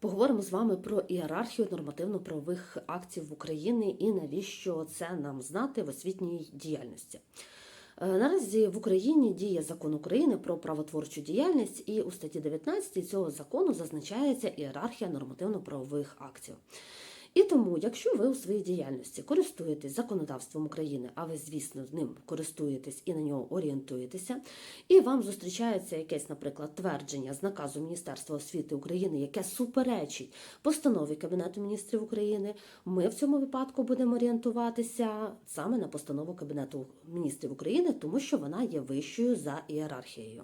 Поговоримо з вами про ієрархію нормативно-правових актів в Україні і навіщо це нам знати в освітній діяльності. Е, Наразі в Україні діє закон України про правотворчу діяльність, і у статті 19 цього закону зазначається ієрархія нормативно-правових актів. І тому, якщо ви у своїй діяльності користуєтесь законодавством України, а ви, звісно, ним користуєтесь і на нього орієнтуєтеся, і вам зустрічається якесь, наприклад, твердження з наказу Міністерства освіти України, яке суперечить постанові Кабінету міністрів України, ми в цьому випадку будемо орієнтуватися саме на постанову Кабінету міністрів України, тому що вона є вищою за ієрархією.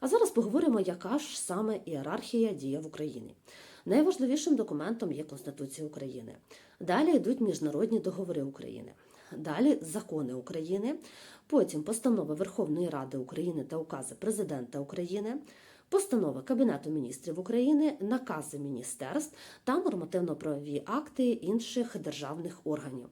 А зараз поговоримо, яка ж саме ієрархія діє в Україні. Найважливішим документом є Конституція України. Далі йдуть міжнародні договори України. Далі закони України, потім постанови Верховної Ради України та укази Президента України, постанови Кабінету міністрів України, накази міністерств та нормативно-правові акти інших державних органів.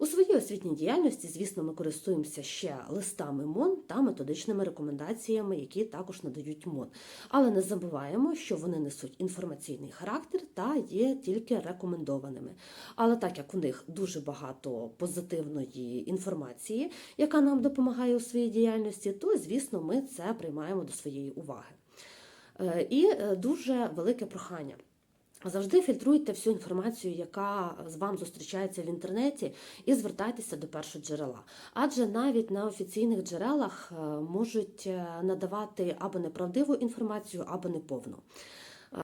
У своїй освітній діяльності, звісно, ми користуємося ще листами МОН та методичними рекомендаціями, які також надають МОН. Але не забуваємо, що вони несуть інформаційний характер та є тільки рекомендованими. Але так як у них дуже багато позитивної інформації, яка нам допомагає у своїй діяльності, то звісно ми це приймаємо до своєї уваги. Е, І е, дуже велике прохання. Завжди фільтруйте всю інформацію, яка з вам зустрічається в інтернеті, і звертайтеся до першого джерела. Адже навіть на офіційних джерелах е, можуть е, надавати або неправдиву інформацію, або неповну.